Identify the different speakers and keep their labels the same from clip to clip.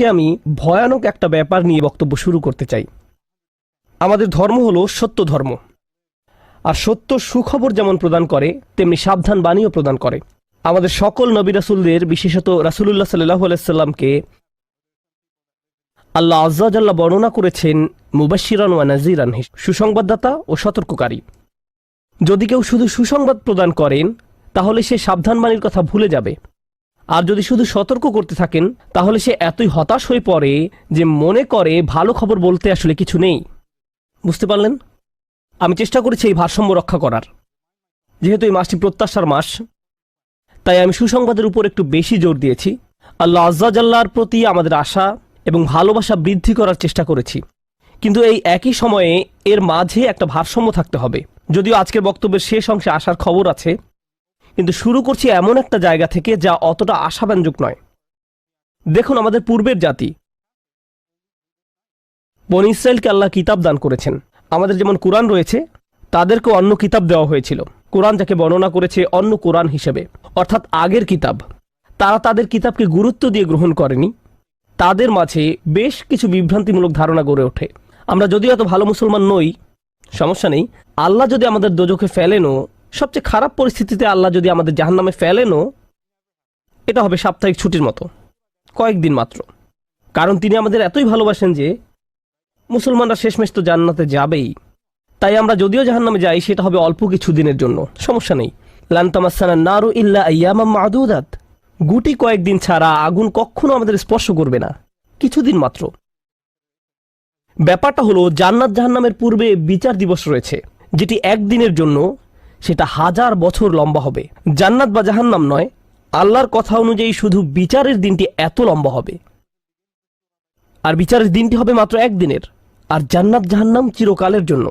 Speaker 1: আজকে আমি ভয়ানক একটা ব্যাপার নিয়ে বক্তব্য শুরু করতে চাই। আমাদের ধর্ম হলো সত্য ধর্ম। আর সত্য সুখবর যেমন প্রদান করে, তেমনি সাবধান বাণীও প্রদান করে। আমাদের সকল নবী রাসুলদের, বিশেষত রাসুলুল্লাহ সাল্লাহ আলাইসাল্লামকে আল্লাহ আজ্জাল্লাহ বর্ণনা করেছেন মুবাশিরান ওয়া নাজিরান সুসংবাদদাতা ও সতর্ককারী। যদি কেউ শুধু সুসংবাদ প্রদান করেন, তাহলে সে সাবধানবাণীর কথা ভুলে যাবে। আর যদি শুধু সতর্ক করতে থাকেন, তাহলে সে এতই হতাশ হয়ে পড়ে যে মনে করে ভালো খবর বলতে আসলে কিছু নেই। বুঝতে পারলেন? আমি চেষ্টা করেছি এই ভারসাম্য রক্ষা করার। যেহেতু এই মাসটি প্রত্যাশার মাস, তাই আমি সুসংবাদের উপর একটু বেশি জোর দিয়েছি। আল্লাহ আজ্জাজাল্লার প্রতি আমাদের আশা এবং ভালোবাসা বৃদ্ধি করার চেষ্টা করেছি। কিন্তু এই একই সময়ে এর মাঝে একটা ভারসাম্য থাকতে হবে। যদিও আজকের বক্তব্যের শেষ অংশে আসার খবর আছে কিন্তু শুরু করছি এমন একটা জায়গা থেকে যা অতটা আশাব্যঞ্জক নয়। দেখুন আমাদের পূর্বের জাতি। বন ইসরায়েলকে আল্লাহ কিতাব দান করেছেন। আমাদের যেমন কোরআন রয়েছে, তাদেরকেও অন্য কিতাব দেওয়া হয়েছিল। কোরআন যাকে বর্ণনা করেছে অন্য কোরআন হিসেবে, অর্থাৎ আগের কিতাব। তারা তাদের কিতাবকে গুরুত্ব দিয়ে গ্রহণ করেনি। তাদের মাঝে বেশ কিছু বিভ্রান্তিমূলক ধারণা গড়ে ওঠে। আমরা যদিও এত ভালো মুসলমান নই, সমস্যা নেই। আল্লাহ যদি আমাদের দোজখে ফেলেনও সবচেয়ে খারাপ পরিস্থিতিতে আল্লাহ যদি আমাদের জাহান্নামে ফেলেনও, এটা হবে সাপ্তাহিক ছুটির মতো, কয়েকদিন মাত্র। কারণ তিনি আমাদের এতই ভালোবাসেন যে, মুসলমানরা শেষমেশ তো জান্নাতে যাবেই। তাই আমরা যদিও জাহান্নামে যাই, সেটা হবে অল্প কিছু দিনের জন্য, সমস্যা নেই। লান্তামাসানা নারু ইল্লা আয়ামা মাদুদাত। গুটি কয়েকদিন ছাড়া আগুন কখনো আমাদের স্পর্শ করবে না, কিছুদিন মাত্র। ব্যাপারটা হলো, জান্নাত জাহান্নামের পূর্বে বিচার দিবস রয়েছে, যেটি একদিনের জন্য সেটা হাজার বছর লম্বা হবে। জান্নাত বা জাহান্নাম নয়, আল্লাহর কথা অনুযায়ী শুধু বিচারের দিনটি এত লম্বা হবে। আর বিচারের দিনটি হবে মাত্র একদিনের, আর জান্নাত জাহান্নাম চিরকালের জন্য।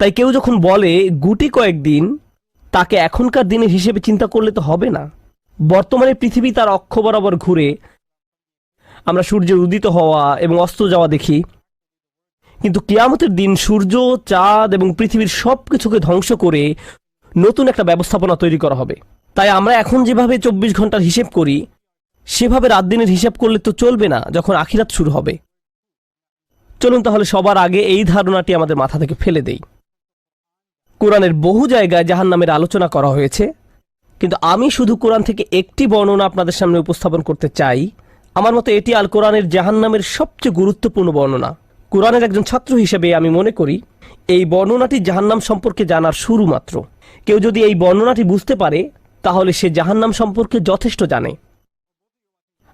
Speaker 1: তাই কেউ যখন বলে গুটি কয়েকদিন তাকে এখনকার দিনের হিসেবে চিন্তা করলে তো হবে না। বর্তমানে পৃথিবী তার অক্ষ বরাবর ঘুরে, আমরা সূর্যের উদিত হওয়া এবং অস্ত যাওয়া দেখি কিন্তু কিয়ামতের দিন সূর্য, চাঁদ এবং পৃথিবীর সব কিছুকে ধ্বংস করে নতুন একটা ব্যবস্থাপনা তৈরি করা হবে। তাই আমরা এখন যেভাবে চব্বিশ ঘণ্টার হিসেব করি, সেভাবে রাত দিনের হিসাব করলে তো চলবে না, যখন আখিরাত শুরু হবে। চলুন তাহলে সবার আগে এই ধারণাটি আমাদের মাথা থেকে ফেলে দেই। কোরআনের বহু জায়গায় জাহান নামের আলোচনা করা হয়েছে, কিন্তু আমি শুধু কোরআন থেকে একটি বর্ণনা আপনাদের সামনে উপস্থাপন করতে চাই। আমার মতে এটি আল কোরআনের জাহান নামের সবচেয়ে গুরুত্বপূর্ণ বর্ণনা। কোরআনের একজন ছাত্র হিসেবে আমি মনে করি, এই বর্ণনাটি জাহান্নাম সম্পর্কে জানার শুরু মাত্র। কেউ যদি এই বর্ণনাটি বুঝতে পারে, তাহলে সে জাহান্নাম সম্পর্কে যথেষ্ট জানে।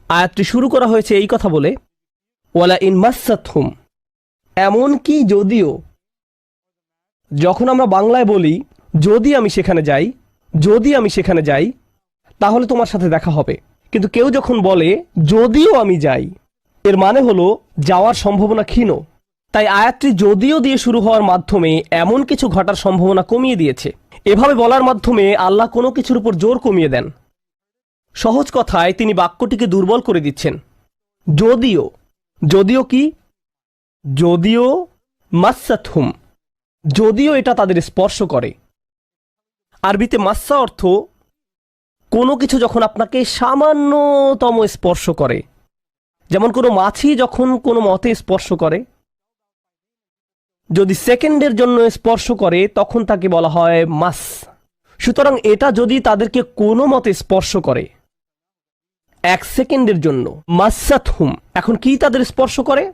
Speaker 1: আয়াতটি শুরু করা হয়েছে এই কথা বলে, ওয়ালা ইন মাসাত হুম এমনকি যদিও, যখন আমরা বাংলায় বলি, যদি আমি সেখানে যাই, যদি আমি সেখানে যাই, তাহলে তোমার সাথে দেখা হবে। কিন্তু কেউ যখন বলে, যদিও আমি যাই, এর মানে হলো, যাওয়ার সম্ভাবনা ক্ষীণ। তাই আয়াতটি যদিও দিয়ে শুরু হওয়ার মাধ্যমে এমন কিছু ঘটার সম্ভাবনা কমিয়ে দিয়েছে। এভাবে বলার মাধ্যমে আল্লাহ কোনো কিছুর উপর জোর কমিয়ে দেন। সহজ কথায় তিনি বাক্যটিকে দুর্বল করে দিচ্ছেন। যদিও যদিও কি? যদিও মাসাত হুম যদিও এটা তাদের স্পর্শ করে। আরবিতে মাস্সা অর্থ, কোনো কিছু যখন আপনাকে সামান্যতম স্পর্শ করে। যেমন কোনো মাছি যখন কোনো মতে স্পর্শ করে যদি সেকেন্ডের জন্য স্পর্শ করে, তখন তাকে বলা হয় মাস। সুতরাং এটা যদি তাদেরকে কোনো মতে স্পর্শ করে, এক সেকেন্ডের জন্য মাসাত হুম এখন কি তাদের স্পর্শ করে?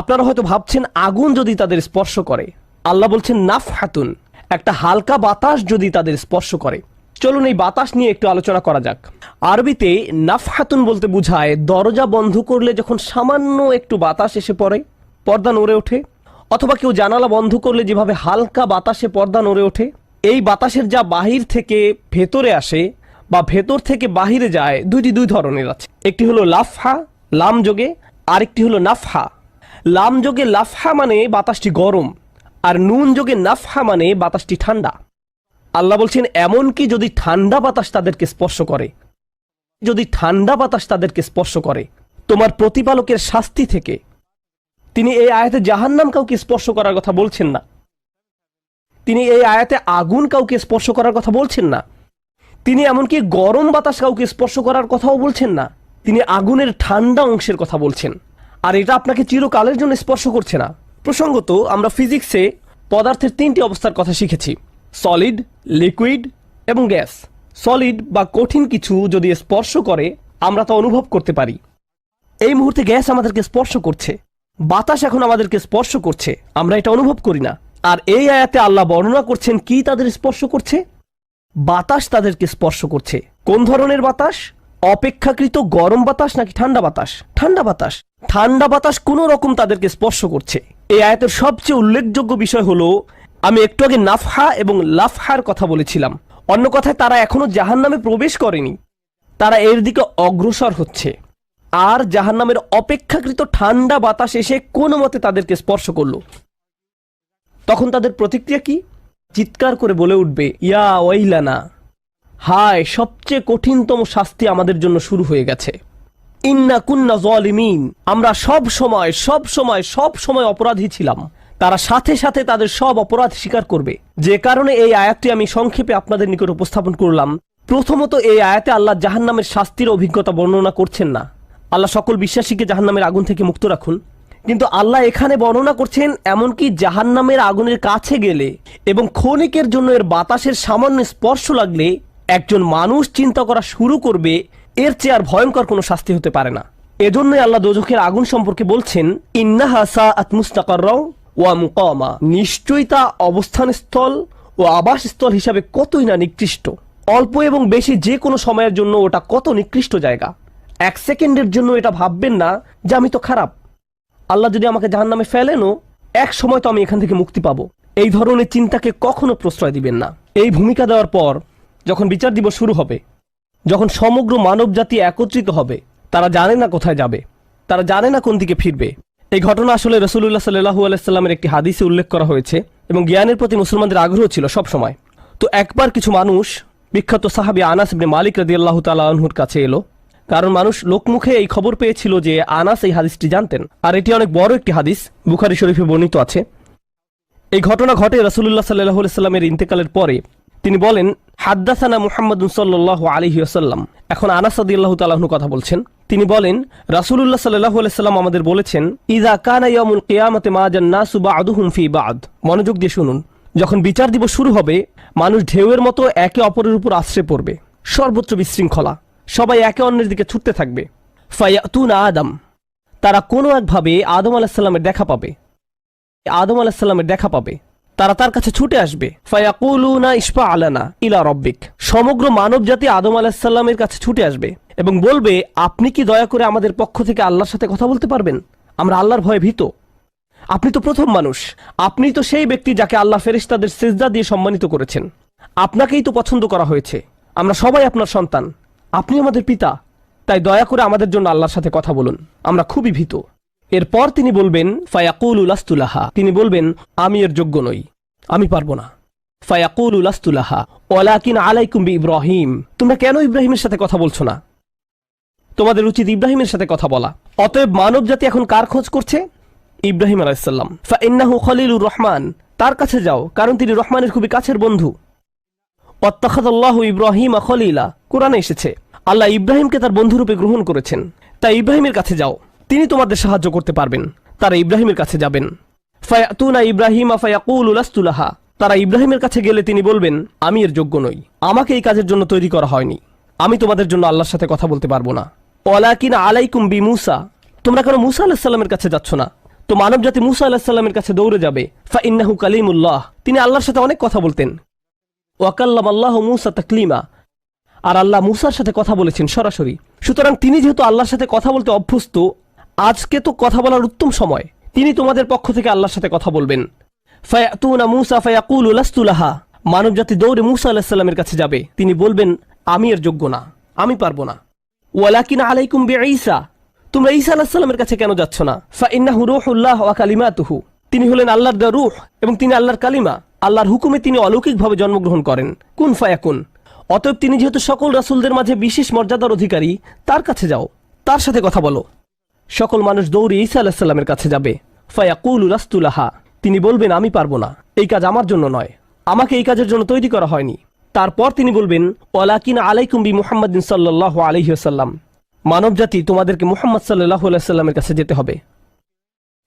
Speaker 1: আপনারা হয়তো ভাবছেন আগুন যদি তাদের স্পর্শ করে। আল্লাহ বলছেন নাফ হাতুন একটা হালকা বাতাস যদি তাদের স্পর্শ করে। চলুন এই বাতাস নিয়ে একটু আলোচনা করা যাক। আরবিতে নাফহাতুন বলতে বোঝায়, দরজা বন্ধ করলে যখন সামান্য একটু বাতাস এসে পড়ে, পর্দা নড়ে ওঠে অথবা কেউ জানালা বন্ধ করলে যেভাবে হালকা বাতাসে পর্দা নড়ে ওঠে, এই বাতাসের যা বাহির থেকে ভেতরে আসে বা ভেতর থেকে বাহিরে যায়, দুইটি দুই ধরনের আছে। একটি হলো লাফহা, লাম যোগে, আরেকটি হলো নাফহা। লাম যোগে লাফহা মানে বাতাসটি গরম, আর নুন যোগে নাফহা মানে বাতাসটি ঠান্ডা। আল্লাহ বলছেন, এমনকি যদি ঠান্ডা বাতাস তাদেরকে স্পর্শ করে, যদি ঠান্ডা বাতাস তাদেরকে স্পর্শ করে, তোমার প্রতিপালকের শাস্তি থেকে তিনি এই আয়াতে জাহান্নাম কাউকে স্পর্শ করার কথা বলছেন না। তিনি এই আয়াতে আগুন কাউকে স্পর্শ করার কথা বলছেন না। তিনি এমনকি গরম বাতাস কাউকে স্পর্শ করার কথাও বলছেন না। তিনি আগুনের ঠান্ডা অংশের কথা বলছেন। আর এটা আপনাকে চিরকালের জন্য স্পর্শ করছে না। প্রসঙ্গত, আমরা ফিজিক্সে পদার্থের তিনটি অবস্থার কথা শিখেছি। সলিড, লিকুইড এবং গ্যাস। সলিড বা কঠিন কিছু যদি স্পর্শ করে, আমরা তা অনুভব করতে পারি। এই মুহূর্তে গ্যাস আমাদেরকে স্পর্শ করছে। বাতাস এখন আমাদেরকে স্পর্শ করছে। আমরা এটা অনুভব করি না। আর এই আয়াতে আল্লাহ বর্ণনা করছেন, কি তাদের স্পর্শ করছে? বাতাস তাদেরকে স্পর্শ করছে। কোন ধরনের বাতাস? অপেক্ষাকৃত গরম বাতাস নাকি ঠান্ডা বাতাস? ঠান্ডা বাতাস। ঠান্ডা বাতাস কোনো রকম তাদেরকে স্পর্শ করছে। এই আয়াতের সবচেয়ে উল্লেখযোগ্য বিষয় হলো, আমি একটু আগে নাফহা এবং লাফহার কথা বলেছিলাম। অন্য কথায়, তারা এখনও জাহান নামে প্রবেশ করেনি। তারা এর দিকে অগ্রসর হচ্ছে। আর জাহান্নামের অপেক্ষাকৃত ঠান্ডা বাতাস এসে কোনো মতে তাদেরকে স্পর্শ করল। তখন তাদের প্রতিক্রিয়া কি? চিৎকার করে বলে উঠবে, ইয়া ওয়াইলানা, হায়, সবচেয়ে কঠিনতম শাস্তি আমাদের জন্য শুরু হয়ে গেছে। ইন্না কুন্না জলিমিন, আমরা সব সময় সব সময় সব সময় অপরাধী ছিলাম। তারা সাথে সাথে তাদের সব অপরাধ স্বীকার করবে। যে কারণে এই আয়াতটি আমি সংক্ষেপে আপনাদের নিকট উপস্থাপন করলাম। প্রথমত এই আয়াতে আল্লাহ জাহান্নামের শাস্তির অভিজ্ঞতা বর্ণনা করছেন না। আল্লাহ সকল বিশ্বাসীকে জাহান্নামের আগুন থেকে মুক্ত রাখুন। কিন্তু আল্লাহ এখানে বর্ণনা করছেন, এমনকি জাহান্নামের আগুনের কাছে গেলে এবং ক্ষণিকের জন্য এর বাতাসের সামান্য স্পর্শ লাগলে একজন মানুষ চিন্তা করা শুরু করবে, এর চেয়ে আর ভয়ঙ্কর কোনো শাস্তি হতে পারে না। এজন্যই আল্লাহ দোজখের আগুন সম্পর্কে বলছেন, ইন্নাহা সাআত মুস্তাকাররাও ওয়া মুকামা। নিশ্চয়ই তা অবস্থান স্থল ও আবাসস্থল হিসাবে কতই না নিকৃষ্ট। অল্প এবং বেশি যে কোনো সময়ের জন্য ওটা কত নিকৃষ্ট জায়গা। এক সেকেন্ডের জন্য এটা ভাববেন না যে আমি তো খারাপ। আল্লাহ যদি আমাকে জাহান নামে ফেলেনও এক সময় তো আমি এখান থেকে মুক্তি পাবো। এই ধরনের চিন্তাকে কখনো প্রশ্রয় দিবেন না। এই ভূমিকা দেওয়ার পর, যখন বিচার দিবস শুরু হবে, যখন সমগ্র মানব জাতি একত্রিত হবে, তারা জানে না কোথায় যাবে, তারা জানে না কোন দিকে ফিরবে। এই ঘটনা আসলে রসুল্লাহ সাল্লাহু আলাইস্লামের একটি হাদিসে উল্লেখ করা হয়েছে এবং জ্ঞানের প্রতি মুসলমানদের আগ্রহ ছিল সব সময়। তো একবার কিছু মানুষ, বিখ্যাত সাহাবি আনাস মালিক রাদি আল্লাহ তালাহুর কাছে এলো কারণ মানুষ লোকমুখে এই খবর পেয়েছিল যে আনাস এই হাদিসটি জানতেন। আর এটি অনেক বড় একটি হাদিস, বুখারি শরীফে বর্ণিত আছে। এই ঘটনা ঘটে রাসুল্লাহ সাল্লাহ সাল্লামের ইন্তেকালের পরে। তিনি বলেন, হাদ্দাসানা মুহাম্মদ সাল্লাহ আলহি আসাল্লাম এখন আনাস আল্লাহ তালাহনু কথা বলছেন। তিনি বলেন রাসুল্লাহ সাল্লাহ সাল্লাম আমাদের বলেছেন ইদা কানা ইয়ামুল কিয়ামতে মা জান্নাসু বাদুহুম ফি বাদ। মনোযোগ দিয়ে শুনুন। যখন বিচার দিবস শুরু হবে, মানুষ ঢেউয়ের মতো একে অপরের উপর আশ্রে পড়বে। সর্বোচ্চ বিশৃঙ্খলা। সবাই একে অন্যের দিকে ছুটতে থাকবে। ফায়াতুনা আদম। তারা কোনো একভাবে আদম আলাহিসাল্লামের দেখা পাবে। আদম আলাহিসাল্লামের দেখা পাবে। তারা তার কাছে ছুটে আসবে। ফায়াকুলুনা ইসপা আলানা ইলা রব্বিক। সমগ্র মানব জাতি আদম আলাহিসাল্লামের কাছে ছুটে আসবে এবং বলবে, আপনি কি দয়া করে আমাদের পক্ষ থেকে আল্লাহর সাথে কথা বলতে পারবেন? আমরা আল্লাহর ভয়ে ভীত। আপনি তো প্রথম মানুষ। আপনি তো সেই ব্যক্তি যাকে আল্লাহ ফেরেশতাদের সেজদা দিয়ে সম্মানিত করেছেন। আপনাকেই তো পছন্দ করা হয়েছে। আমরা সবাই আপনার সন্তান। আপনি আমাদের পিতা, তাই দয়া করে আমাদের জন্য আল্লাহর সাথে কথা বলুন। আমরা খুবই ভীত। এরপর তিনি বলবেন, ফায়াকুল উলাস্তুলাহা তিনি বলবেন, আমি এর যোগ্য নই। আমি পারব না। ফায়াকুল উলাস্তুলাহা ওলাকিন আলাইকুম ইব্রাহিম তোমরা কেন ইব্রাহিমের সাথে কথা বলছো না? তোমাদের উচিত ইব্রাহিমের সাথে কথা বলা। অতএব মানব জাতি এখন কার খোঁজ করছে? ইব্রাহিম আলাইসাল্লাম ফা ইন্নাহু খলিলুর রহমান। তার কাছে যাও, কারণ তিনি রহমানের খুবই কাছের বন্ধু। অত্তাখাদাল্লাহ ইব্রাহিম খলিলা। কোরআনে এসেছে, আল্লাহ ইব্রাহিমকে তার বন্ধুরূপে গ্রহণ করেছেন। তাই ইব্রাহিমের কাছে যাও, তিনি তোমাদের সাহায্য করতে পারবেন। তারা ইব্রাহিমের কাছে যাবেন। ফায়াতুনা ইব্রাহিম ফায়াকুল উলাস্তুলাহা তারা ইব্রাহিমের কাছে গেলে তিনি বলবেন, আমি এর যোগ্য নই। আমাকে এই কাজের জন্য তৈরি করা হয়নি। আমি তোমাদের জন্য আল্লাহর সাথে কথা বলতে পারব না। ওয়ালাকিন আলাইকুম বি মুসা। তোমরা কেন মুসা আলাহিসাল্লামের কাছে যাচ্ছ না? তো মানব জাতি মুসা আলাহিসাল্লামের কাছে দৌড়ে যাবে। ফা ইন্নাহু কালিমুল্লাহ। তিনি আল্লাহর সাথে অনেক কথা বলতেন। ওয়াকাল্লাম আল্লাহ মুসা তাকলিমা। আর আল্লাহ মুসার সাথে কথা বলেছেন সরাসরি। সুতরাং তিনি যেহেতু আল্লাহর সাথে কথা বলতে অভ্যস্ত, আজকে তো কথা বলার উত্তম সময়। তিনি তোমাদের পক্ষ থেকে আল্লাহর সাথে কথা বলবেন। ফায়াতুনা মুসা ফায়াকুল উলাস্তুলাহা মানব জাতি দৌড়ে মুসা আলাহিসাল্লামের কাছে যাবে। তিনি বলবেন, আমি এর যোগ্য না। আমি পারব না। ওয়ালাকিন আলাইকুম বে ঈসা তোমরা ঈসা আলাহিসাল্লামের কাছে কেন যাচ্ছ না? ফা ইন্নাহু রুহুল্লাহ ওয়া কালিমাতুহু। তিনি হলেন আল্লাহর দা রুহ এবং তিনি আল্লাহর কালিমা। আল্লাহর হুকুমে তিনি অলৌকিকভাবে জন্মগ্রহণ করেন। কুন ফায়াকুন? অতএব তিনি যেহেতু সকল রাসূলদের মাঝে বিশেষ মর্যাদার অধিকারী, তার কাছে যাও। তার সাথে কথা বলো। সকল মানুষ দৌড়ে ঈসা আলাহিসাল্লামের কাছে যাবে। ফায়াকুল রাস্তুলাহা তিনি বলবেন, আমি পারব না। এই কাজ আমার জন্য নয়। আমাকে এই কাজের জন্য তৈরি করা হয়নি। তারপর তিনি বলবেন, ওয়ালাকিন আলাইকুম বি মুহাম্মদিন সাল্লাহ আলহিহাল্লাম মানবজাতি তোমাদেরকে মুহাম্মদ সাল্লাহ সাল্লামের কাছে যেতে হবে।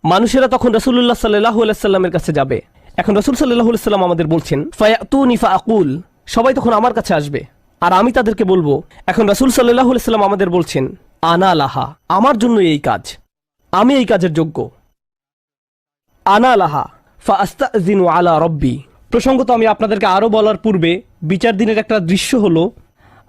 Speaker 1: মানুষেরা তখন রসুল্লাহ সাল্লাহ সাল্লামের কাছে যাবে। এখন রসুল সাল্লাহ সাল্লাম আমাদের বলছেন ফায়াতু নিফা আকুল সবাই তখন আমার কাছে আসবে। আর আমি তাদেরকে বলব, এখন রসুল সাল্লাহ সাল্লাম আমাদের বলছেন, আনা লাহা, আমার জন্য এই কাজ। আমি এই কাজের যোগ্য। আনা লাহা ফা আস্তাজিনু আলা রব্বি। প্রসঙ্গত আমি আপনাদেরকে আরও বলার পূর্বে বিচার দিনের একটা দৃশ্য হলো,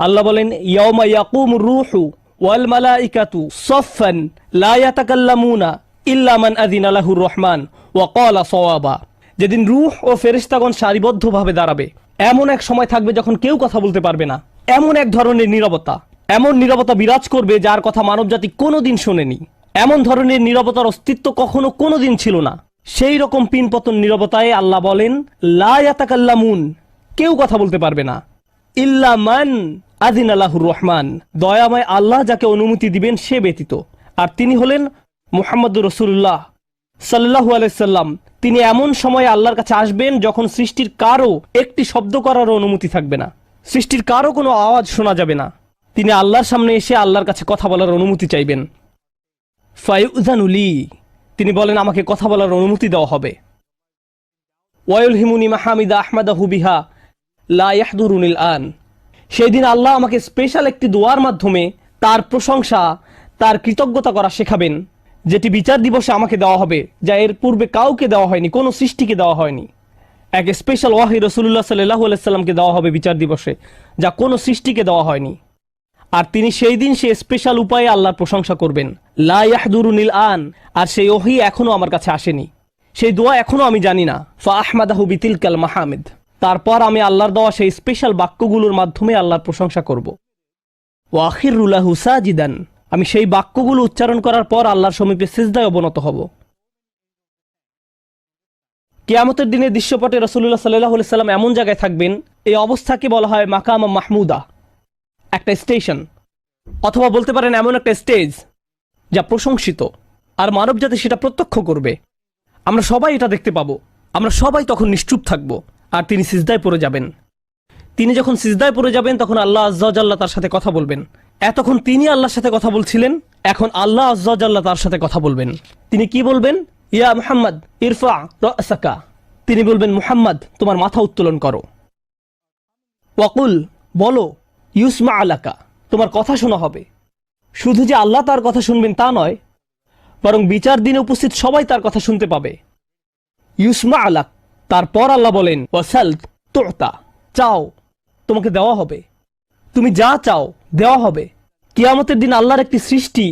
Speaker 1: আল্লাহ বলেন, ইয়াউমা ইয়াকুম রুহু ওয়াল মালাইকাতু সফান লা ইয়াতাকাল্লামুনা ইল্লা মান আযিনা লাহুর রহমান। ওয়া ক্বালা সাওয়াবা। যেদিন রুহ ও ফেরেশতাগণ সারিবদ্ধভাবে দাঁড়াবে, এমন এক সময় থাকবে যখন কেউ কথা বলতে পারবে না। এমন এক ধরনের নীরবতা, এমন নীরবতা বিরাজ করবে যার কথা মানবজাতি কোনোদিন শোনেনি। এমন ধরনের নীরবতার অস্তিত্ব কখনো কোনোদিন ছিল না। সেই রকম পিনপতন নীরবতায় আল্লাহ বলেন, লা ইয়াতাকাল্লামুন কেউ কথা বলতে পারবে না। ইল্লা মান আদিন আল্লাহুর রহমান দয়াময় আল্লাহ যাকে অনুমতি দিবেন সে ব্যতীত। আর তিনি হলেন মুহাম্মদুর রসুল্লাহ সাল্লাহু আলাইসাল্লাম তিনি এমন সময়ে আল্লাহর কাছে আসবেন যখন সৃষ্টির কারও একটি শব্দ করার অনুমতি থাকবে না। সৃষ্টির কারও কোনো আওয়াজ শোনা যাবে না। তিনি আল্লাহর সামনে এসে আল্লাহর কাছে কথা বলার অনুমতি চাইবেন। ফায়ুজানুলি তিনি বলেন, আমাকে কথা বলার অনুমতি দেওয়া হবে। ওয়ায়ুল হিমুনি মাহমিদা আহমদা হুবিহা লা ইয়াহদুরুনিল আন। সেই দিন আল্লাহ আমাকে স্পেশাল একটি দোয়ার মাধ্যমে তার প্রশংসা, তার কৃতজ্ঞতা করা শেখাবেন। যেটি বিচার দিবসে আমাকে দেওয়া হবে, যা এর পূর্বে কাউকে দেওয়া হয়নি, কোনো সৃষ্টিকে দেওয়া হয়নি। এক স্পেশাল ওয়াহি রসুল্লাহ সাল্লাহ আলাইসাল্লামকে দেওয়া হবে বিচার দিবসে, যা কোনো সৃষ্টিকে দেওয়া হয়নি। আর তিনি সেই দিন সে স্পেশাল উপায়ে আল্লাহর প্রশংসা করবেন। লা ইয়াহদুরুনিল আন, আর সেই ওহি এখনও আমার কাছে আসেনি। সেই দোয়া এখনও আমি জানি না। ফা আহমাদাহু বিতিলকাল মাহমেদ। তারপর আমি আল্লাহর দেওয়া সেই স্পেশাল বাক্যগুলোর মাধ্যমে আল্লাহর প্রশংসা করব। ওয়াখির সাজিদান। আমি সেই বাক্যগুলো উচ্চারণ করার পর আল্লাহর সমীপে সিজদায় অবনত হব। কেয়ামতের দিনে দৃশ্যপটে রসুল্লাহ সাল্লাহ সাল্লাম এমন জায়গায় থাকবেন, এই অবস্থাকে বলা হয় মাকামা মাহমুদা, একটা স্টেশন, অথবা বলতে পারেন এমন একটা স্টেজ যা প্রশংসিত, আর মানবজাতি সেটা প্রত্যক্ষ করবে। আমরা সবাই এটা দেখতে পাবো, আমরা সবাই তখন নিশ্চুপ থাকব, আর তিনি সিজদায় পড়ে যাবেন। তিনি যখন সিজদায় পড়ে যাবেন, তখন আল্লাহ আজ্লাহ তার সাথে কথা বলবেন। এতক্ষণ তিনি আল্লাহর সাথে কথা বলছিলেন, এখন আল্লাহ আজ্লাহ তার সাথে কথা বলবেন। তিনি কি বলবেন? ইয়া মুহাম্মদ, ইরফা রাসাকা। তিনি বলবেন, মুহাম্মদ, তোমার মাথা উত্তোলন করো। ওয়াকুল, বলো, ইউসমা আলাকা, তোমার কথা শোনা হবে। শুধু যে আল্লাহ তার কথা শুনবেন তা নয়, বরং বিচার দিনে উপস্থিত সবাই তার কথা শুনতে পাবে। ইউসমা আলাক, তারপর আল্লাহ বলেন, ওয়াসাল, তোতা, চাও, তোমাকে দেওয়া হবে। তুমি যা চাও দেওয়া হবে। কিয়ামতের দিন আল্লাহর একটি সৃষ্টি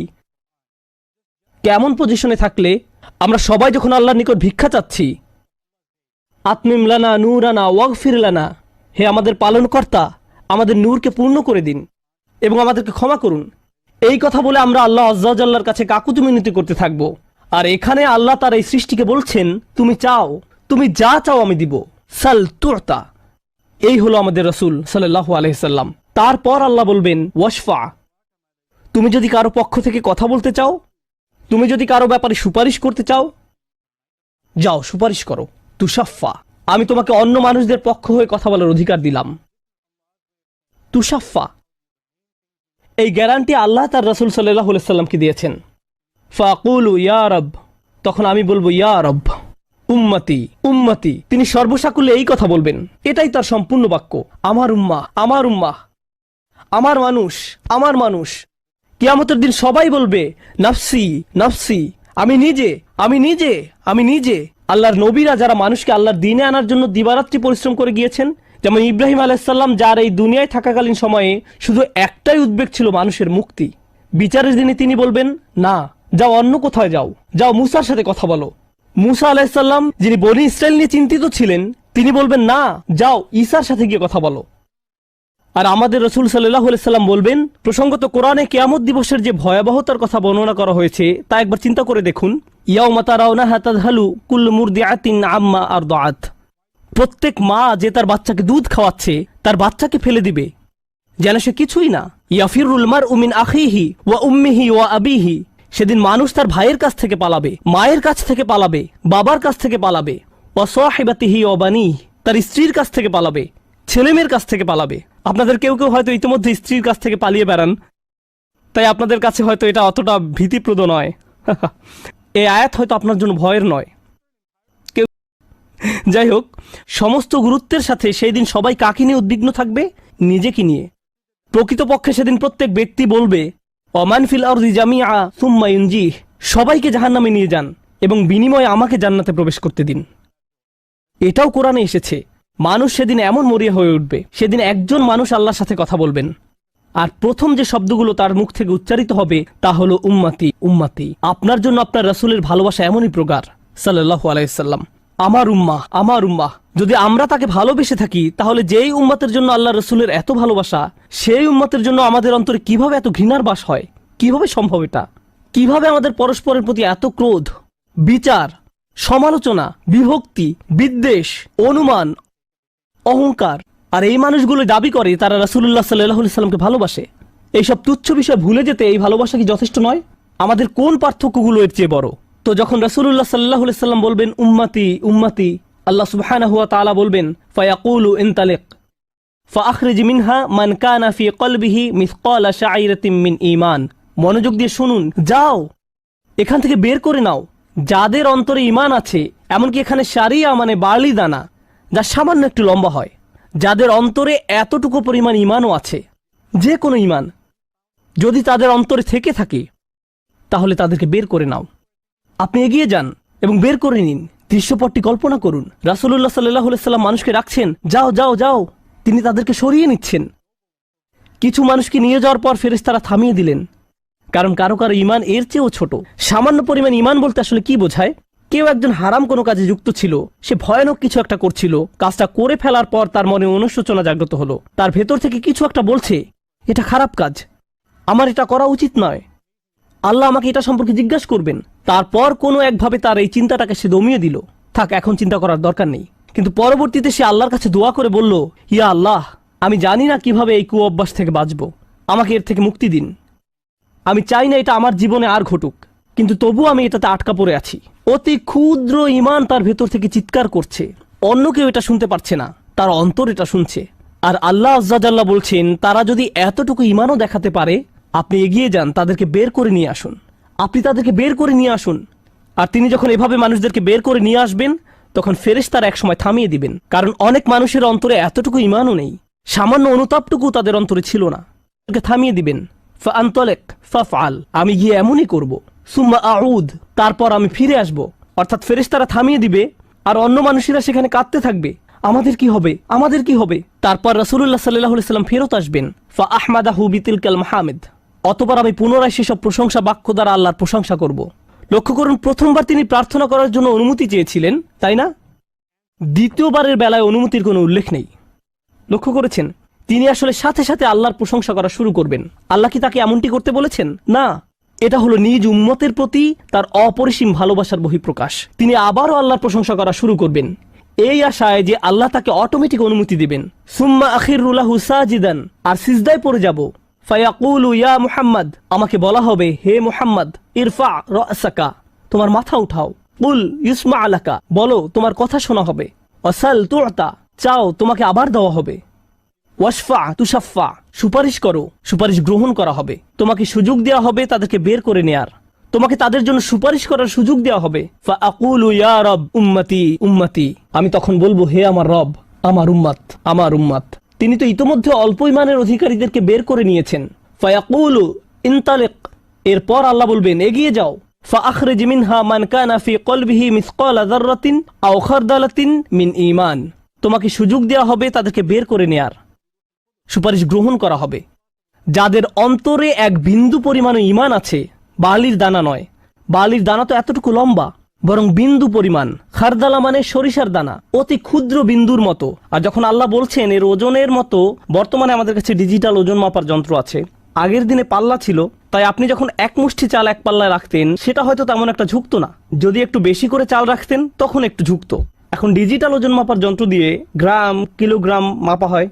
Speaker 1: কেমন পজিশনে থাকলে আমরা সবাই যখন আল্লাহর নিকট ভিক্ষা চাচ্ছি, আত্মিম লানা নূরানা ওয়াগফির লানা, হে আমাদের পালনকর্তা, আমাদের নূরকে পূর্ণ করে দিন এবং আমাদেরকে ক্ষমা করুন। এই কথা বলে আমরা আল্লাহ আজ্লাহর কাছে কাকুতি মিনতি করতে থাকব। আর এখানে আল্লাহ তার এই সৃষ্টিকে বলছেন, তুমি চাও, তুমি যা চাও আমি দিব। সাল তুরতা। এই হলো আমাদের রসুল সাল্লাহ আলহিসাল্লাম তারপর আল্লাহ বলবেন, ওয়াশফা। তুমি যদি কারও পক্ষ থেকে কথা বলতে চাও, তুমি যদি কারও ব্যাপারে সুপারিশ করতে চাও, যাও, সুপারিশ করো। তুষাফা আমি তোমাকে অন্য মানুষদের পক্ষ হয়ে কথা বলার অধিকার দিলাম। তুষাফা এই গ্যারান্টি আল্লাহ তার রসুল সাল্লাহ সাল্লামকে দিয়েছেন। ফাকুলু, ইয়া রব। তখন আমি বলব, ইয়া রব। উম্মতি উম্মতি। তিনি সর্বসাকুল্যে এই কথা বলবেন। এটাই তার সম্পূর্ণ বাক্য। আমার উম্মা আমার উম্মা। আমার মানুষ আমার মানুষ। কিয়ামতের দিন সবাই বলবে, নাফসি নাফসি, আমি নিজে আমি নিজে আমি নিজে। আল্লাহর নবীরা যারা মানুষকে আল্লাহর দিনে আনার জন্য দিবারাত্রি পরিশ্রম করে গিয়েছেন, যেমন ইব্রাহিম আলাইসাল্লাম যার এই দুনিয়ায় থাকাকালীন সময়ে শুধু একটাই উদ্বেগ ছিল মানুষের মুক্তি। বিচারের দিনে তিনি বলবেন, না, যাও অন্য কোথায় যাও। যাও মুসার সাথে কথা বলো। মুসা আলাইসাল্লাম যিনি বনি ইসরায়েল নিয়ে চিন্তিত ছিলেন, তিনি বলবেন, না, যাও ঈসার সাথে গিয়ে কথা বলো। আর আমাদের রসুল সাল্লাহ সাল্লাম বলবেন, প্রসঙ্গত কোরআনে কেয়ামত দিবসের যে ভয়াবহতার কথা বর্ণনা করা হয়েছে, তা একবার চিন্তা করে দেখুন। ইয়াও মাতারাউনা হাতাদহালু কুল মুরদিআতিন আম্মা আর দাআত প্রত্যেক মা যে তার বাচ্চাকে দুধ খাওয়াচ্ছে, তার বাচ্চাকে ফেলে দিবে। যেন সে কিছুই না। ইয়াফিরুল মার উমিন আখিহি ওয়া উম্মিহি ওয়া আবিহি। সেদিন মানুষ তার ভাইয়ের কাছ থেকে পালাবে, মায়ের কাছ থেকে পালাবে, বাবার কাছ থেকে পালাবে। ওয়া সাহিবাতিহি তার স্ত্রীর কাছ থেকে পালাবে, ছেলেমেয়ের কাছ থেকে পালাবে। আপনাদের কেউ কেউ হয়তো ইতিমধ্যে স্ত্রীর কাছ থেকে পালিয়ে বেড়ান। তাই আপনাদের কাছে হয়তো এটা অতটা ভীতিপ্রদ নয়। এই আয়াত হয়তো আপনার জন্য ভয়ের নয়। কেউ যাই হোক, সমস্ত গুরুত্বের সাথে সেই দিন সবাই কাকে নিয়ে উদ্বিগ্ন থাকবে? নিজেকে নিয়ে। প্রকৃতপক্ষে সেদিন প্রত্যেক ব্যক্তি বলবে অমান ফিল আরদি জামিআ সুম্মা সবাইকে জাহান্নামে নিয়ে যান এবং বিনিময়ে আমাকে জান্নাতে প্রবেশ করতে দিন। এটাও কোরআনে এসেছে মানুষ সেদিন এমন মরিয়া হয়ে উঠবে, সেদিন একজন মানুষ আল্লাহর সাথে কথা বলবেন। আর প্রথম যে শব্দগুলো তার মুখ থেকে উচ্চারিত হবে, তা হলো উম্মাতি উম্মাতি। আপনার জন্য আপনার রাসূলের ভালোবাসা এমনই প্রকার সাল্লাল্লাহু আলাইসাল্লাম আমার উম্মা আমার উম্মা যদি আমরা তাকে ভালোবেসে থাকি, তাহলে যেই উম্মাতের জন্য আল্লাহ রসুলের এত ভালোবাসা, সেই উম্মাতের জন্য আমাদের অন্তরে কীভাবে এত ঘৃণার বাস হয়? কীভাবে সম্ভব এটা? কীভাবে আমাদের পরস্পরের প্রতি এত ক্রোধ? বিচার, সমালোচনা, বিভক্তি, বিদ্বেষ, অনুমান অহংকার। আর এই মানুষগুলো দাবি করে, তারা রাসুল্লাহ সাল্লাহ সাল্লামকে ভালোবাসে। এইসব তুচ্ছ বিষয় ভুলে যেতে এই ভালোবাসা কি যথেষ্ট নয়? আমাদের কোন পার্থক্যগুলো এর চেয়ে বড়? তো যখন রাসুল্লাহ সাল্লাহ সাল্লাম বলবেন, উম্মাতি উম্মাতি, আল্লাহ সুবহানাহু হুয়া তাআলা বলবেন, ফায়াকুলু ইনতালিক, ফাখরিজ মিনহা মান কানা ফি কলবিহি মিসকালা মিন ঈমান। মনোযোগ দিয়ে শুনুন, যাও, এখান থেকে বের করে নাও। যাদের অন্তরে ইমান আছে, এমনকি এখানে সারিয়া মানে বার্লি দানা যা সামান্য একটু লম্বা হয়। যাদের অন্তরে এতটুকু পরিমাণ ইমানও আছে, যে কোনো ইমান যদি তাদের অন্তরে থেকে থাকে, তাহলে তাদেরকে বের করে নাও। আপনি এগিয়ে যান এবং বের করে নিন। দৃশ্যপটটি কল্পনা করুন। রাসুল্লাহ সাল্লাহ সাল্লাম মানুষকে রাখছেন যাও যাও যাও। তিনি তাদেরকে সরিয়ে নিচ্ছেন। কিছু মানুষকে নিয়ে যাওয়ার পর ফেরেশতারা থামিয়ে দিলেন। কারণ কারও কারও ইমান এর চেয়েও ছোট। সামান্য পরিমাণ ইমান বলতে আসলে কি বোঝায়? কেউ একজন হারাম কোনো কাজে যুক্ত ছিল, সে ভয়ানক কিছু একটা করছিল, কাজটা করে ফেলার পর তার মনে অনুশোচনা জাগ্রত হলো। তার ভেতর থেকে কিছু একটা বলছে, এটা খারাপ কাজ। আমার এটা করা উচিত নয়। আল্লাহ আমাকে এটা সম্পর্কে জিজ্ঞাসা করবেন। তারপর কোনো একভাবে তার এই চিন্তাটাকে সে দমিয়ে দিল। থাক, এখন চিন্তা করার দরকার নেই। কিন্তু পরবর্তীতে সে আল্লাহর কাছে দোয়া করে বলল, ইয়া আল্লাহ, আমি জানি না কীভাবে এই কু অভ্যাস থেকে বাঁচব। আমাকে এর থেকে মুক্তি দিন। আমি চাই না এটা আমার জীবনে আর ঘটুক। কিন্তু তবু আমি এটাতে আটকা পড়ে আছি। অতি ক্ষুদ্র ইমান তার ভেতর থেকে চিৎকার করছে। অন্য কেউ এটা শুনতে পারছে না, তার অন্তর এটা শুনছে। আর আল্লাহ আজ্জাজাল্লাহ বলছেন, তারা যদি এতটুকু ইমানও দেখাতে পারে, আপনি এগিয়ে যান, তাদেরকে বের করে নিয়ে আসুন। আপনি তাদেরকে বের করে নিয়ে আসুন। আর তিনি যখন এভাবে মানুষদেরকে বের করে নিয়ে আসবেন, তখন ফেরেশ তার একসময় থামিয়ে দিবেন। কারণ অনেক মানুষের অন্তরে এতটুকু ইমানও নেই। সামান্য অনুতাপটুকু তাদের অন্তরে ছিল না। থামিয়ে দিবেন। ফা আন্তলেক ফাফআল, আমি গিয়ে এমনই করব। সুম্মা আউদ, তারপর আমি ফিরে আসব। অর্থাৎ ফেরেশতারা থামিয়ে দিবে, আর অন্য মানুষেরা সেখানে কাঁদতে থাকবে। আমাদের কি হবে? আমাদের কি হবে? তারপর রাসূলুল্লাহ সাল্লাল্লাহু আলাইহি সাল্লাম ফেরত আসবেন। ফা আহমাদাহু বিতিলকাল মাহমিদ। অতপর আমি পুনরায় সেসব প্রশংসা বাক্য দ্বারা আল্লাহর প্রশংসা করব। লক্ষ্য করুন, প্রথমবার তিনি প্রার্থনা করার জন্য অনুমতি চেয়েছিলেন, তাই না? দ্বিতীয়বারের বেলায় অনুমতির কোনো উল্লেখ নেই। লক্ষ্য করেছেন, তিনি আসলে সাথে সাথে আল্লাহর প্রশংসা করা শুরু করবেন। আল্লাহ কি তাকে এমনটি করতে বলেছেন? না। এটা হলো নিজ উম্মতের প্রতি তার অপরিসীম ভালোবাসার বহিঃপ্রকাশ। তিনি আবারও আল্লাহর প্রশংসা করা শুরু করবেন। এই আশায় যে আল্লাহ তাকে অটোমেটিক অনুমতি দিবেন। সুম্মা আখিরুল্লাহু সাজিদান, আর সিজদায় পড়ে যাব। ফায়াকুলু ইয়া মুহাম্মদ, আমাকে বলা হবে, হে মুহাম্মদ, ইরফা রাসাকা তোমার মাথা উঠাও। কুল ইউসমা আলাকা, বলো, তোমার কথা শোনা হবে। অসাল তুতা, চাও, তোমাকে আবার দেওয়া হবে। ওয়াসফা তুষাফা সুপারিশ করো সুপারিশ গ্রহণ করা হবে তোমাকে সুযোগ দেওয়া হবে তাদেরকে বের করে নেয়ার তোমাকে তাদের জন্য সুপারিশ করার সুযোগ দেওয়া হবে ফা আকুলু ইয়া রব উম্মতি উম্মতি আমি তখন বলবো হে আমার রব আমার উম্মাত আমার উম্মাত তিনি তো ইতোমধ্যে অল্প ইমানের অধিকারীদেরকে বের করে নিয়েছেন ফায়াকুলু ইনতালিক এরপর আল্লাহ বলবেন এগিয়ে যাও فأخرج منها من كان في قلبه مثقال ذرة أو خردلة من إيمان তোমাকে সুযোগ দেওয়া হবে তাদেরকে বের করে নেয়ার সুপারিশ গ্রহণ করা হবে। যাদের অন্তরে এক বিন্দু পরিমাণ ইমান আছে, বালির দানা নয়। বালির দানা তো এতটুকু লম্বা, বরং বিন্দু পরিমাণ। খারদালা মানে সরিষার দানা, অতি ক্ষুদ্র বিন্দুর মতো। আর যখন আল্লাহ বলছেন, এর ওজনের মতো, বর্তমানে আমাদের কাছে ডিজিটাল ওজন মাপার যন্ত্র আছে। আগের দিনে পাল্লা ছিল, তাই আপনি যখন এক মুষ্টি চাল এক পাল্লায় রাখতেন, সেটা হয়তো তেমন একটা ঝুঁকতো না। যদি একটু বেশি করে চাল রাখতেন, তখন একটু ঝুঁকতো। এখন ডিজিটাল ওজন মাপার যন্ত্র দিয়ে গ্রাম, কিলোগ্রাম মাপা হয়।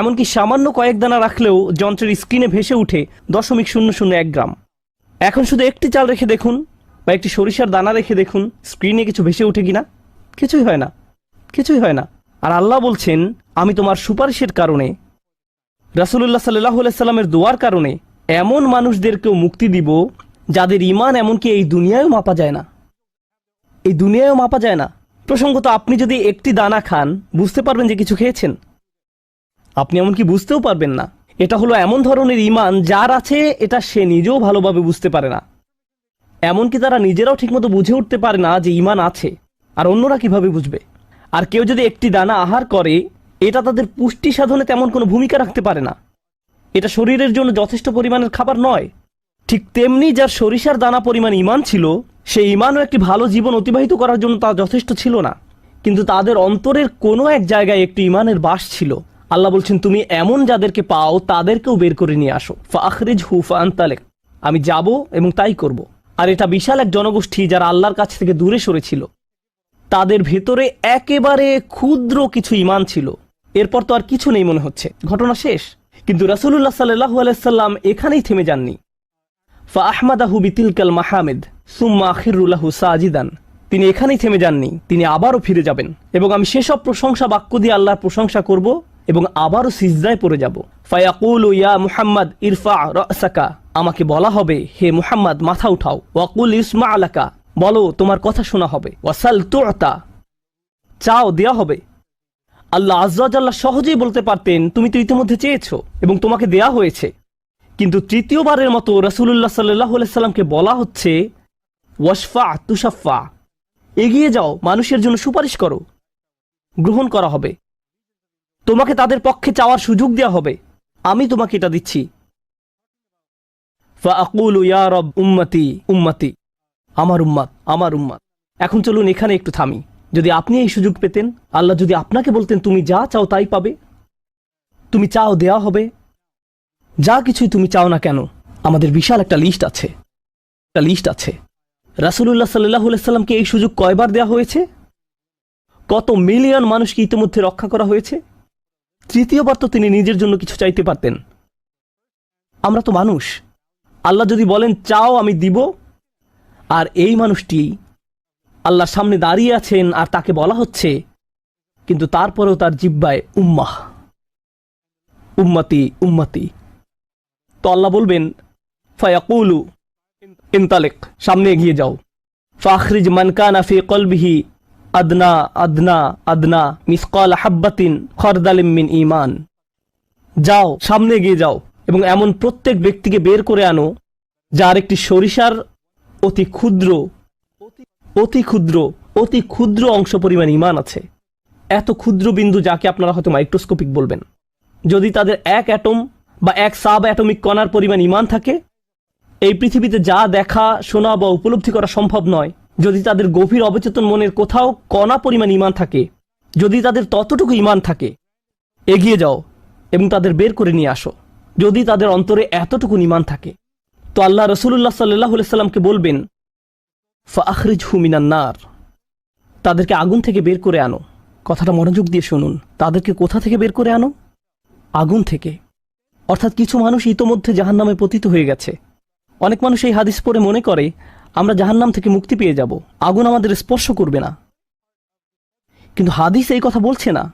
Speaker 1: এমনকি সামান্য কয়েক দানা রাখলেও যন্ত্রের স্ক্রিনে ভেসে উঠে দশমিক শূন্য শূন্য এক গ্রাম। এখন শুধু একটি চাল রেখে দেখুন বা একটি সরিষার দানা রেখে দেখুন, স্ক্রিনে কিছু ভেসে উঠে কিনা? কিছুই হয় না। কিছুই হয় না। আর আল্লাহ বলছেন, আমি তোমার সুপারিশের কারণে রাসুল্লাহ সাল্লাহ সাল্লামের দোয়ার কারণে এমন মানুষদেরকেও মুক্তি দিব যাদের ইমান এমনকি এই দুনিয়ায়ও মাপা যায় না। এই দুনিয়ায়ও মাপা যায় না। প্রসঙ্গত আপনি যদি একটি দানা খান, বুঝতে পারবেন যে কিছু খেয়েছেন। আপনি এমনকি বুঝতেও পারবেন না। এটা হলো এমন ধরনের ইমান যার আছে, এটা সে নিজেও ভালোভাবে বুঝতে পারে না। এমনকি তারা নিজেরাও ঠিকমতো বুঝে উঠতে পারে না যে ইমান আছে, আর অন্যরা কীভাবে বুঝবে? আর কেউ যদি একটি দানা আহার করে, এটা তাদের পুষ্টি সাধনে তেমন কোনো ভূমিকা রাখতে পারে না। এটা শরীরের জন্য যথেষ্ট পরিমাণের খাবার নয়। ঠিক তেমনি যার সরিষার দানা পরিমাণ ইমান ছিল সেই ইমানও একটি ভালো জীবন অতিবাহিত করার জন্য তা যথেষ্ট ছিল না। কিন্তু তাদের অন্তরের কোনো এক জায়গায় একটি ইমানের বাস ছিল। আল্লাহ বলছেন, তুমি এমন যাদেরকে পাও, তাদেরকেও বের করে নিয়ে আসো। ফাখরিজ হুফা আন্তালেক আমি যাব এবং তাই করব। আর এটা বিশাল এক জনগোষ্ঠী যারা আল্লাহর কাছ থেকে দূরে সরেছিল। তাদের ভেতরে একেবারে ক্ষুদ্র কিছু ইমান ছিল। এরপর তো আর কিছু নেই মনে হচ্ছে। ঘটনা শেষ। কিন্তু রাসুল্লাহ সাল্লাহু আলাইসাল্লাম এখানেই থেমে যাননি। ফা আহমাদাহু বিতিলকাল মাহমেদ, সুম্মা আখিরুল্লাহু সাজিদান। তিনি এখানেই থেমে যাননি। তিনি আবারও ফিরে যাবেন। এবং আমি সেসব প্রশংসা বাক্য দিয়ে আল্লাহর প্রশংসা করব। এবং আবারও সিজদায় পড়ে যাব। ফায়াকুল, ইয়া মুহাম্মদ, ইরফা রাসাকা। আমাকে বলা হবে, হে মুহাম্মদ, মাথা উঠাও। ওয়াকুল, ইসমা আলাকা। বলো, তোমার কথা শোনা হবে। ওয়াসাল তুতা। চাও, দেয়া হবে। আল্লাহ আজ্লাহ সহজেই বলতে পারতেন, তুমি তো ইতিমধ্যে চেয়েছো এবং তোমাকে দেয়া হয়েছে। কিন্তু তৃতীয়বারের মতো রসুল্লাহ সাল্লাহ সাল্লামকে বলা হচ্ছে ওয়াসফা তুষাফা এগিয়ে যাও, মানুষের জন্য সুপারিশ করো। গ্রহণ করা হবে। তোমাকে তাদের পক্ষে চাওয়ার সুযোগ দেওয়া হবে। আমি তোমাকে এটা দিচ্ছি। ফাকুল ইয়া উম্মতি আমার উম্মাদ আমার উম্মাদ এখন চলুন এখানে একটু থামি। যদি আপনি এই সুযোগ পেতেন, আল্লাহ যদি আপনাকে বলতেন, তুমি যা চাও তাই পাবে। তুমি চাও দেয়া হবে। যা কিছুই তুমি চাও না কেন, আমাদের বিশাল একটা লিস্ট আছে। একটা লিস্ট আছে। রাসুলুল্লাহ সাল্লাহ সাল্লামকে এই সুযোগ কয়বার দেওয়া হয়েছে? কত মিলিয়ন মানুষকে ইতিমধ্যে রক্ষা করা হয়েছে? তৃতীয়বার তো তিনি নিজের জন্য কিছু চাইতে পারতেন। আমরা তো মানুষ। আল্লাহ যদি বলেন, চাও, আমি দিব। আর এই মানুষটি আল্লাহর সামনে দাঁড়িয়ে আছেন আর তাকে বলা হচ্ছে, কিন্তু তারপরেও তার জিব্বায় উম্মাহ। উম্মাতি উম্মাতি। তো আল্লাহ বলবেন, ফায়াকুলু, ইনতালেক, সামনে এগিয়ে যাও। ফাখরিজ মানকানা ফি কলবিহি আদনা আদনা আদনা, মিসকাল হাব্বাতিন খরদালিম মিন ইমান যাও, সামনে এগিয়ে যাও এবং এমন প্রত্যেক ব্যক্তিকে বের করে আনো যার একটি সরিষার অতি ক্ষুদ্র অতি ক্ষুদ্র অতি ক্ষুদ্র অংশ পরিমাণ ইমান আছে। এত ক্ষুদ্র বিন্দু যাকে আপনারা হয়তো মাইক্রোস্কোপিক বলবেন। যদি তাদের এক অ্যাটম বা এক সাব অ্যাটমিক কণার পরিমাণ ইমান থাকে, এই পৃথিবীতে যা দেখা, শোনা বা উপলব্ধি করা সম্ভব নয়। যদি তাদের গভীর অবচেতন মনের কোথাও কণা পরিমাণ ইমান থাকে, যদি তাদের ততটুকু ইমান থাকে, এগিয়ে যাও এবং তাদের বের করে নিয়ে আসো। যদি তাদের অন্তরে এতটুকু ইমান থাকে, তো আল্লাহ রসুল্লাহ সাল্লাহ সাল্লামকে বলবেন ফাখরিজ হুমিনান্নার তাদেরকে আগুন থেকে বের করে আনো। কথাটা মনোযোগ দিয়ে শুনুন। তাদেরকে কোথা থেকে বের করে আনো? আগুন থেকে। অর্থাৎ কিছু মানুষ ইতোমধ্যে জাহান নামে পতিত হয়ে গেছে। অনেক মানুষ এই হাদিস পড়ে মনে করে আমরা জাহান্নাম থেকে মুক্তি পেয়ে যাব। আগুন আমাদের স্পর্শ করবে না। কিন্তু হাদিস এই কথা বলছে না।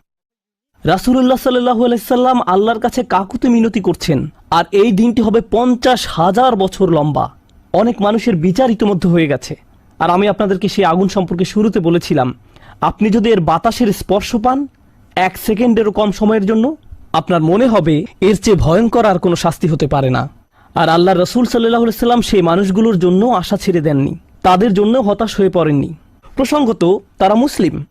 Speaker 1: রাসুল্লাহ সাল্লু আলাইসাল্লাম আল্লাহর কাছে কাকুতে মিনতি করছেন। আর এই দিনটি হবে পঞ্চাশ হাজার বছর লম্বা। অনেক মানুষের বিচার ইতিমধ্যে হয়ে গেছে। আর আমি আপনাদেরকে সেই আগুন সম্পর্কে শুরুতে বলেছিলাম, আপনি যদি এর বাতাসের স্পর্শ পান, এক সেকেন্ডেরও কম সময়ের জন্য, আপনার মনে হবে এর চেয়ে ভয়ঙ্কর আর কোনো শাস্তি হতে পারে না। আর আল্লাহ রসুল সাল্লাহ সাল্লাম সেই মানুষগুলোর জন্য আশা ছেড়ে দেননি। তাদের জন্য হতাশ হয়ে পড়েননি। প্রসঙ্গত, তারা মুসলিম।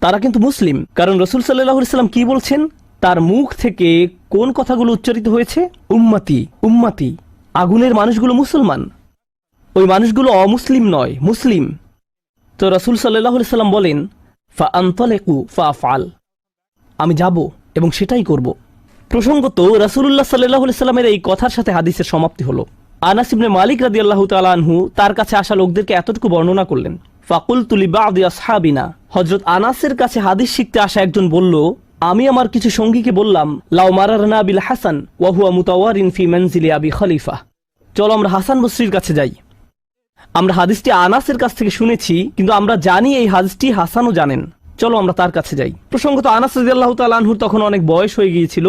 Speaker 1: তারা কিন্তু মুসলিম। কারণ রসুল সাল্লাহ সাল্লাম কি বলছেন? তার মুখ থেকে কোন কথাগুলো উচ্চারিত হয়েছে? উম্মাতি উম্মাতি। আগুনের মানুষগুলো মুসলমান। ওই মানুষগুলো অমুসলিম নয়, মুসলিম। তো রসুল সাল্লাহ সাল্লাম বলেন, ফা আন্তলেকু, ফা ফাল আমি যাব এবং সেটাই করব। প্রসঙ্গত রাসুল্লাহ সাল্লাহ সাল্লামের এই কথার সাথে হাদিসের সমাপ্তি হলো। আনাস ইবনে মালিক রাদি আল্লাহ তালানহু তার কাছে আসা লোকদেরকে এতটুকু বর্ণনা করলেন ফাকুল তুলি বাদি আসহাবিনা। হজরত আনাসের কাছে হাদিস শিখতে আসা একজন বলল, আমি আমার কিছু সঙ্গীকে বললাম, লাউ মারারনা বিল হাসান ওয়াহুয়া মুতাওয়ারিন ফি মনজিলি আবি খলিফা। চলো আমরা হাসান বসরির কাছে যাই। আমরা হাদিসটি আনাসের কাছ থেকে শুনেছি, কিন্তু আমরা জানি এই হাদিসটি হাসানও জানেন। চলো আমরা তার কাছে যাই। প্রসঙ্গত আনাস রাজি আল্লাহ তালাহুর তখন অনেক বয়স হয়ে গিয়েছিল।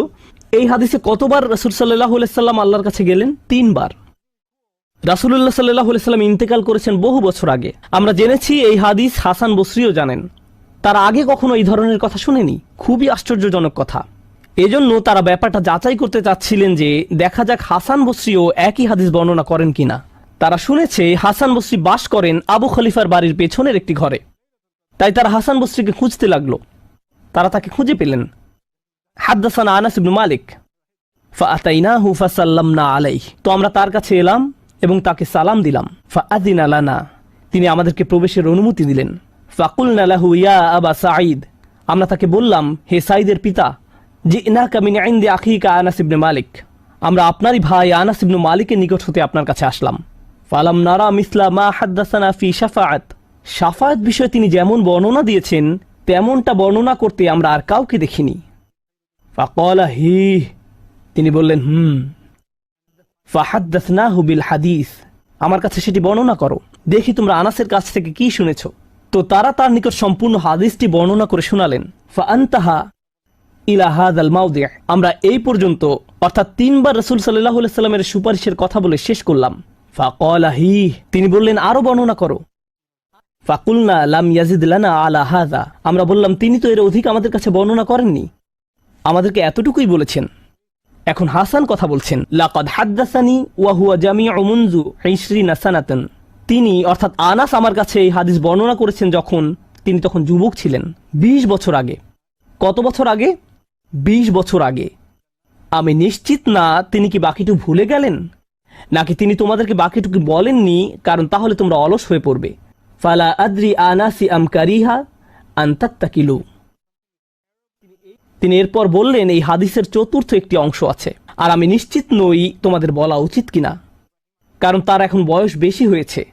Speaker 1: এই হাদিসে কতবার রসুল সাল্লাহ সাল্লাম আল্লাহর কাছে গেলেন? তিনবার। রাসুল্লাহ সাল্লাহ সাল্লাম ইন্তেকাল করেছেন বহু বছর আগে। আমরা জেনেছি এই হাদিস হাসান বসরিও জানেন। তার আগে কখনো এই ধরনের কথা শুনেনি। খুবই আশ্চর্যজনক কথা। এজন্য তারা ব্যাপারটা যাচাই করতে চাচ্ছিলেন যে দেখা যাক হাসান বসরিও একই হাদিস বর্ণনা করেন কিনা। তারা শুনেছে হাসান বসরি বাস করেন আবু খলিফার বাড়ির পেছনের একটি ঘরে। তাই তারা হাসান বসরিকে খুঁজতে লাগল। তারা তাকে খুঁজে পেলেন। হাদ্দাসানা আনাস ইবনু মালিক, ফাআতাইনাহু ফাসাল্লামনা আলাইহি। তো আমরা তার কাছে এলাম এবং তাকে সালাম দিলাম। ফাআদিনা লানা, তিনি আমাদেরকে প্রবেশের অনুমতি দিলেন। ফাকুলনা লাহু, ইয়া আবা সাঈদ, আমরা তাকে বললাম, হে সাঈদের পিতা, জিনাকা মিন ইনদি আখিকা আনাস ইবনে মালিক। আমরা আপনারই ভাই আনাস ইবনু মালিকের নিকট হতে আপনার কাছে আসলাম। ফালাম নারা মিসলা মা হাদ্দাসানা ফি শাফাআত। শাফাআত বিষয়ে তিনি যেমন বর্ণনা দিয়েছেন, তেমনটা বর্ণনা করতে আমরা আর কাউকে দেখিনি। ফাকলা হি, তিনি বললেন, হুম। ফাহাদ্দাসনাহু বিল হাদিস, আমার কাছে সেটি বর্ণনা করো। দেখি তোমরা আনাসের কাছ থেকে কি শুনেছ? তো তারা তার নিকট সম্পূর্ণ হাদিসটি বর্ণনা করে শোনালেন, ফাআনতাহা ইলা হাদাল মাউদি। আমরা এই পর্যন্ত, অর্থাৎ তিনবার রসুল সাল্লাহ সাল্লামের সুপারিশের কথা বলে শেষ করলাম। ফাকলা হি, তিনি বললেন, আরও বর্ণনা করো। ফাকুলনা লাম ইয়াজিদ লানা আলা হাদা, আমরা বললাম, তিনি তো এর অধিক আমাদের কাছে বর্ণনা করেননি। আমাদেরকে এতটুকুই বলেছেন। এখন হাসান কথা বলছেন। লাকাদ হাদ্দাসানি ওয়াহুয়া জামি জামিউ মুনজু ইশরিনা সানাতান। তিনি, অর্থাৎ আনাস আমার কাছে এই হাদিস বর্ণনা করেছেন যখন তিনি তখন যুবক ছিলেন ২০ বছর আগে। কত বছর আগে? ২০ বছর আগে। আমি নিশ্চিত না তিনি কি বাকিটুকু ভুলে গেলেন? নাকি তিনি তোমাদেরকে বাকিটুকু বলেননি? কারণ তাহলে তোমরা অলস হয়ে পড়বে। ফালা আদ্রি আনাসি আম কারিহা আন্তাত্তাকিলু তিনি এরপর বললেন, এই হাদিসের চতুর্থ একটি অংশ আছে। আর আমি নিশ্চিত নই তোমাদের বলা উচিত কিনা। কারণ তার এখন বয়স বেশি হয়েছে।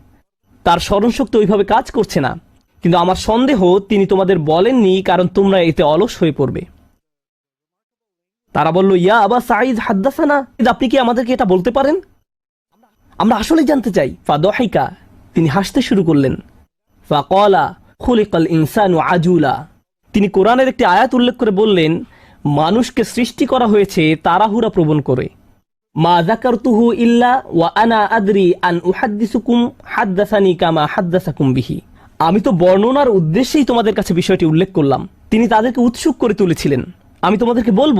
Speaker 1: তার স্মরণশক্তি ওইভাবে কাজ করছে না। কিন্তু আমার সন্দেহ, তিনি তোমাদের বলেননি, কারণ তোমরা এতে অলস হয়ে পড়বে। তারা বলল, ইয়া আবা সাইদ হাদ্দাসানা। আপনি কি আমাদেরকে এটা বলতে পারেন? আমরা আসলে জানতে চাই। ফা দহাইকা তিনি হাসতে শুরু করলেন। ফা কলা খুলিকাল ইনসানু আজুলা। তিনি কোরআনের একটি আয়াত উল্লেখ করে বললেন, মানুষকে সৃষ্টি করা হয়েছে তারাহুরা প্রবণ করে। মা জাকারতুহু ইল্লা ওয়া আনা আদরি আন উহাদ্দিসুকুম হাদ্দাসানি কামা হাদ্দাসাকুম বিহি। আমি তো বর্ণনার উদ্দেশ্যেই তোমাদের কাছে বিষয়টি উল্লেখ করলাম। তিনি তাদেরকে উৎসুক করে তুলেছিলেন। আমি তোমাদেরকে বলব,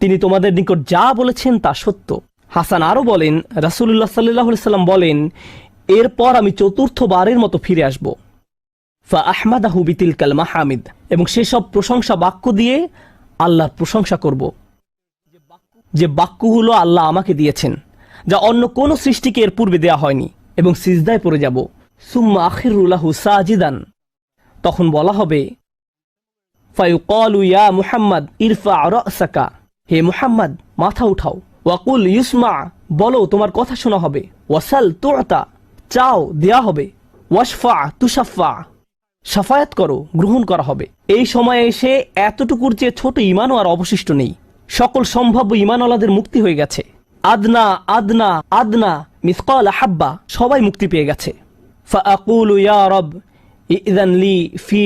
Speaker 1: তিনি তোমাদের নিকট যা বলেছেন তা সত্য। হাসান আরও বলেন রাসুল্লাহ সাল্লাহ সাল্লাম বলেন, এরপর আমি চতুর্থবারের মতো ফিরে আসব। ফা আহমাদাহু বিতিল কাল মাহামিদ। এবং সেসব প্রশংসা বাক্য দিয়ে আল্লাহর প্রশংসা করব। যে বাক্যগুলো আল্লাহ আমাকে দিয়েছেন, যা অন্য কোনো সৃষ্টিকে এর পূর্বে দেয়া হয়নি, এবং সিজদায় পড়ে যাব। সুম্মা আখিরুল্লাহু সাজিদান। তখন বলা হবে, ফায়ুকলু ইয়া মুহাম্মদ ইরফা রাসাকা। হে মুহাম্মদ, মাথা উঠাও। ওয়াকুল ইউসমা, বলো, তোমার কথা শোনা হবে। ওয়াসাল তোতা চাও, দেয়া হবে। ওয়াশফা তুষাফা সাফায়াত করো, গ্রহণ করা হবে। এই সময়ে এসে এতটুকুর চেয়ে ছোট ইমানও আর অবশিষ্ট নেই। সকল সম্ভাব্য ইমানওয়ালাদের মুক্তি হয়ে গেছে। আদনা আদনা আদনা, মিসকাল হাব্বা সবাই মুক্তি পেয়ে গেছে। ইদান লি ফি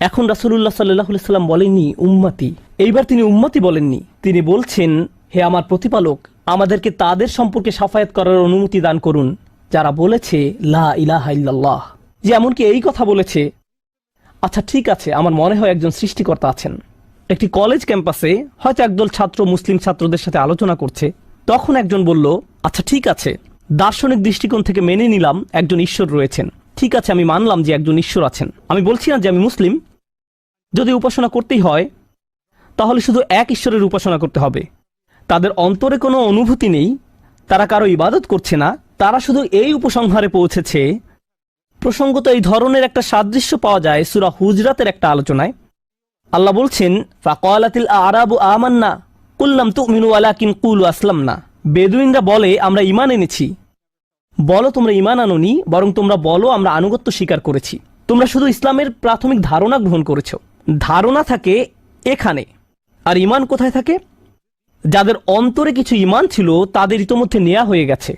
Speaker 1: এখন আলাইহি সাল্লাম বলেননি, উম্মতি। এইবার তিনি উম্মতি বলেননি। তিনি বলছেন, হে আমার প্রতিপালক, আমাদেরকে তাদের সম্পর্কে সাফায়াত করার অনুমতি দান করুন। যারা বলেছে, লা ইলাহা ইল্লাল্লাহ যে এমনকি এই কথা বলেছে আচ্ছা ঠিক আছে, আমার মনে হয় একজন সৃষ্টিকর্তা আছেন। একটি কলেজ ক্যাম্পাসে হয়তো একদল ছাত্র মুসলিম ছাত্রদের সাথে আলোচনা করছে। তখন একজন বলল আচ্ছা ঠিক আছে, দার্শনিক দৃষ্টিকোণ থেকে মেনে নিলাম একজন ঈশ্বর রয়েছেন। ঠিক আছে, আমি মানলাম যে একজন ঈশ্বর আছেন। আমি বলছি না যে আমি মুসলিম। যদি উপাসনা করতেই হয়, তাহলে শুধু এক ঈশ্বরের উপাসনা করতে হবে। তাদের অন্তরে কোনো অনুভূতি নেই তারা কারও ইবাদত করছে না, তারা শুধু এই উপসংহারে পৌঁছেছে। প্রসঙ্গত এই ধরনের একটা সাদৃশ্য পাওয়া যায় সুরা হুজরাতের একটা আলোচনায়। আল্লাহ বলছেন, ফাকালাতিল আরাবু আমান্না কুল্লাম তুমিনু আলাকিন কুলু আসলাম না বেদুইনরা বলে, আমরা ইমান এনেছি। বলো তোমরা ইমান আনোনি, বরং তোমরা বলো আমরা আনুগত্য স্বীকার করেছি। তোমরা শুধু ইসলামের প্রাথমিক ধারণা গ্রহণ করেছ। ধারণা থাকে এখানে। আর ইমান কোথায় থাকে? যাদের অন্তরে কিছু ইমান ছিল, তাদের ইতোমধ্যে নেওয়া হয়ে গেছে।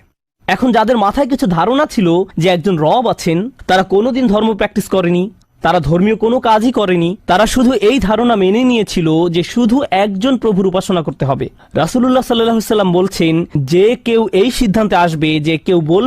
Speaker 1: এখন যাদের মাথায় কিছু ধারণা ছিল যে একজন রব আছেন, তারা কোনোদিন ধর্ম প্র্যাকটিস করেনি, তারা ধর্মীয় কোনো কাজই করেনি, তারা শুধু এই ধারণা মেনে নিয়েছিল যে শুধু একজন প্রভুর উপাসনা করতে হবে। রাসুলুল্লাহ সাল্লাহ সাল্লাম বলছেন, যে কেউ এই সিদ্ধান্তে আসবে, যে কেউ বলবে